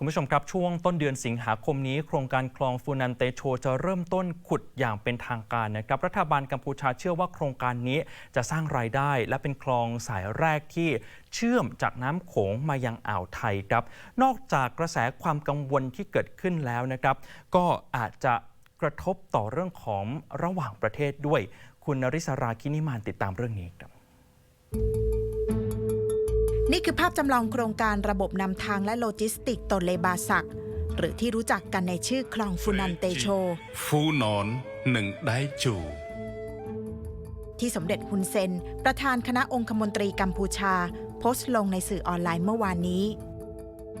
คุณผู้ชมครับ ช่วงต้นเดือนสิงหาคมนี้ โครงการคลองฟูนันเตโชจะเริ่มต้นขุดอย่างเป็นทางการนะครับรัฐบาลกัมพูชาเชื่อว่าโครงการนี้จะสร้างรายได้ และเป็นคลองสายแรกที่เชื่อมจากน้ำโขงมายังอ่าวไทยครับ นอกจากกระแสความกังวลที่เกิดขึ้นแล้วนะครับ ก็อาจจะกระทบต่อเรื่องของระหว่างประเทศด้วย คุณนริศราคินิมานติดตามเรื่องนี้ครับ นี่คือภาพจำลองโครงการระบบนำทางและโลจิสติกโตเลบาสัก หรือที่รู้จักกันในชื่อคลองฟูนันเตโช ฟูนอนหนึ่งได้จู ที่สมเด็จฮุนเซน ประธานคณะองคมนตรีกัมพูชา โพสต์ลงในสื่อออนไลน์เมื่อวานนี้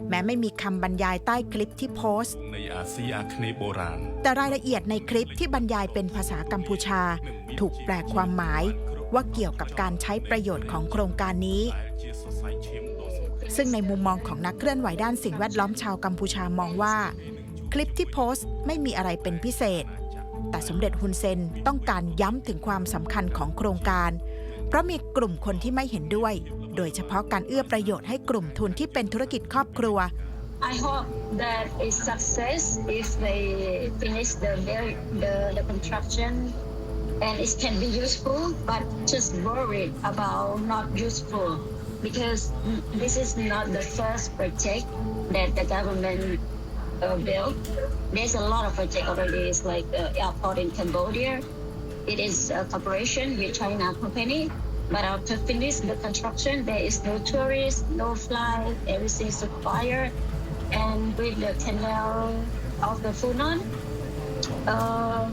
แม้ไม่มีคำบรรยายใต้คลิปที่โพสต์ ในอาเซียอาคเนย์โบราณ แต่รายละเอียดในคลิปที่บรรยายเป็นภาษากัมพูชา ถูกแปลความหมายว่าเกี่ยวกับการใช้ประโยชน์ของโครงการนี้ ซึ่งในมุมมองของนักเคลื่อนไหวด้านสิ่งแวดล้อมชาวกัมพูชามองว่า คลิปที่โพสต์ไม่มีอะไรเป็นพิเศษ แต่สมเด็จฮุนเซนต้องการย้ำถึงความสำคัญของโครงการ เพราะมีกลุ่มคนที่ไม่เห็นด้วย โดยเฉพาะการเอื้อประโยชน์ให้กลุ่มทุนที่เป็นธุรกิจครอบครัว I hope that it's success if they finish the build, the, the construction and it can be useful, but just worried about not useful because this is not the first project that the government uh, built. There's a lot of project already. It's like the airport in Cambodia. It is a cooperation with China company. But after finish the construction, there is no tourists, no flight, everything is quiet. And with the canal of the Funan, uh,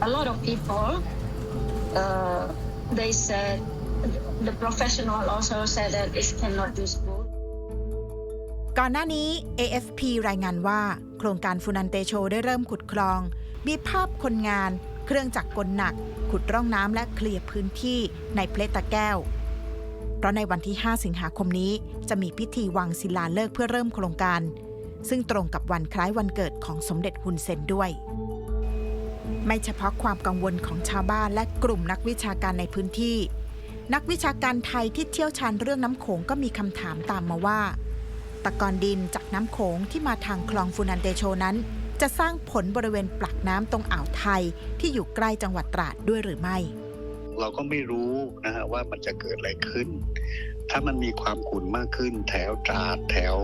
a lot of people, uh, they said, the professional also said that it cannot useful. ก่อนหน้านี้ AFP รายงานว่า โครงการฟูนันเตโชได้เริ่มขุดคลอง มีภาพคนงาน เครื่องจักรกลหนัก ขุดร่องน้ำและเคลียร์พื้นที่ในเพลตตะแก้ว เพราะในวันที่ 5 สิงหาคมนี้ จะมีพิธีวางศิลาฤกษ์เพื่อเริ่มโครงการ ซึ่งตรงกับวันคล้ายวันเกิดของสมเด็จฮุนเซนด้วย ไม่เฉพาะความกังวลของชาวบ้านและกลุ่มนักวิชาการในพื้นที่ นักวิชาการไทยที่เชี่ยวชาญเรื่องน้ำโขงก็มีคำถามตามมาว่า ตะกอนดินจากน้ำโขงที่มาทางคลองฟูนันเตโชนั้น จะสร้างผลบริเวณปลักน้ำตรงอ่าวไทยที่อยู่ใกล้จังหวัดตราดด้วยหรือไม่ เราก็ไม่รู้นะฮะว่ามันจะเกิดอะไรขึ้น ถ้ามันมีความขุ่นมากขึ้น แถวตราดแถว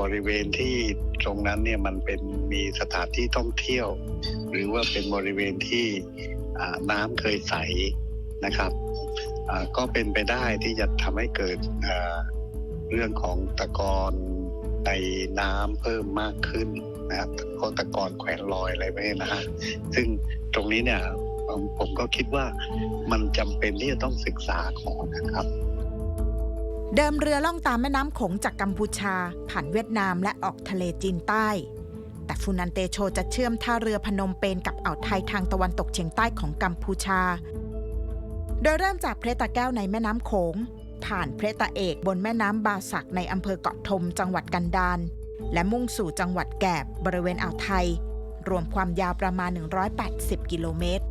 บริเวณที่ตรงนั้นเนี่ยมันเป็นมีสถานที่ท่องเที่ยว หรือว่าเป็นบริเวณที่น้ำเคยใสนะครับ ก็เป็นไปได้ที่จะทำให้เกิดเรื่องของตะกอนในน้ำเพิ่มมากขึ้นนะครับก็ตะกอนแขวนลอยอะไรไว้นะฮะซึ่งตรงนี้เนี่ยผมผมก็คิดว่ามันจำเป็นที่จะต้องศึกษาก่อนนะครับ เดิมเรือล่องตามแม่น้ำโขงจากกัมพูชา ผ่านเวียดนามและออกทะเลจีนใต้ แต่ฟูนันเตโชจะเชื่อมท่าเรือพนมเปญกับอ่าวไทยทางตะวันตกเฉียงใต้ของกัมพูชา โดยเริ่มจากเพรตาแก้วในแม่น้ำโขง ผ่านเพรตาเอกบนแม่น้ำบาสักในอำเภอเกาะทมจังหวัดกันดารและมุ่งสู่จังหวัดแกบบริเวณอ่าวไทย รวมความยาวประมาณ 180 กิโลเมตร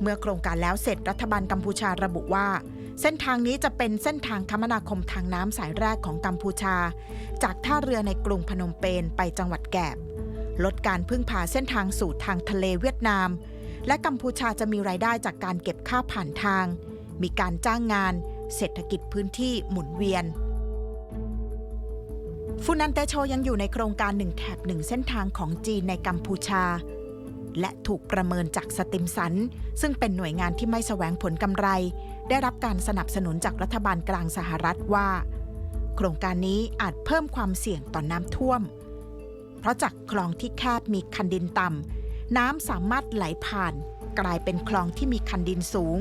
เมื่อโครงการแล้วเสร็จรัฐบาลกัมพูชาระบุว่า เส้นทางนี้จะเป็นเส้นทางคมนาคมทางน้ำสายแรกของกัมพูชา จากท่าเรือในกรุงพนมเปญไปจังหวัดแกบ ลดการพึ่งพาเส้นทางสู่ทางทะเลเวียดนาม และกัมพูชาจะมีรายได้จากการเก็บค่าผ่านทาง มีการจ้างงาน เศรษฐกิจพื้นที่หมุนเวียน ฟูนันเตโชยังอยู่ในโครงการหนึ่งแถบหนึ่งเส้นทางของจีนในกัมพูชา และถูกประเมินจากสติมสัน ซึ่งเป็นหน่วยงานที่ไม่แสวงผลกำไร ได้รับการสนับสนุนจากรัฐบาลกลางสหรัฐว่า โครงการนี้อาจเพิ่มความเสี่ยงต่อน้ำท่วม เพราะจากคลองที่แคบมีคันดินต่ำ น้ำสามารถไหลผ่าน กลายเป็นคลองที่มีคันดินสูง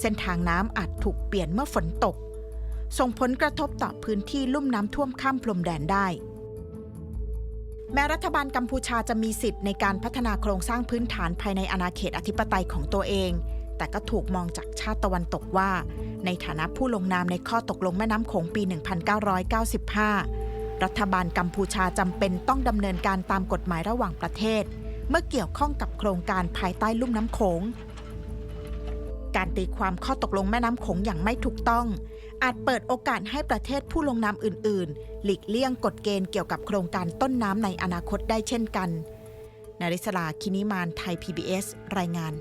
เส้นทางน้ำอาจถูกเปลี่ยนเมื่อฝนตก ส่งผลกระทบต่อพื้นที่ลุ่มน้ำท่วมข้ามพรมแดนได้ แม้รัฐบาลกัมพูชาจะมีสิทธิ์ในการพัฒนาโครงสร้างพื้นฐานภายในอาณาเขตอธิปไตยของตัวเอง แต่ก็ถูกมองจากชาติตะวันตกว่า ในฐานะผู้ลงนามในข้อตกลงแม่น้ำโขงปี 1995รัฐบาลกัมพูชาจำเป็นต้องดำเนินการตามกฎหมายระหว่างประเทศ เมื่อเกี่ยวข้องกับโครงการภายใต้ลุ่มน้ำโขง การตีความข้อตกลงแม่น้ำโขงอย่างไม่ถูกต้อง อาจเปิดโอกาสให้ประเทศผู้ลงนามอื่น ๆ หลีกเลี่ยงกฎเกณฑ์เกี่ยวกับโครงการต้นน้ำในอนาคตได้เช่นกัน นาริศลา คินิมาน ไทย PBS รายงาน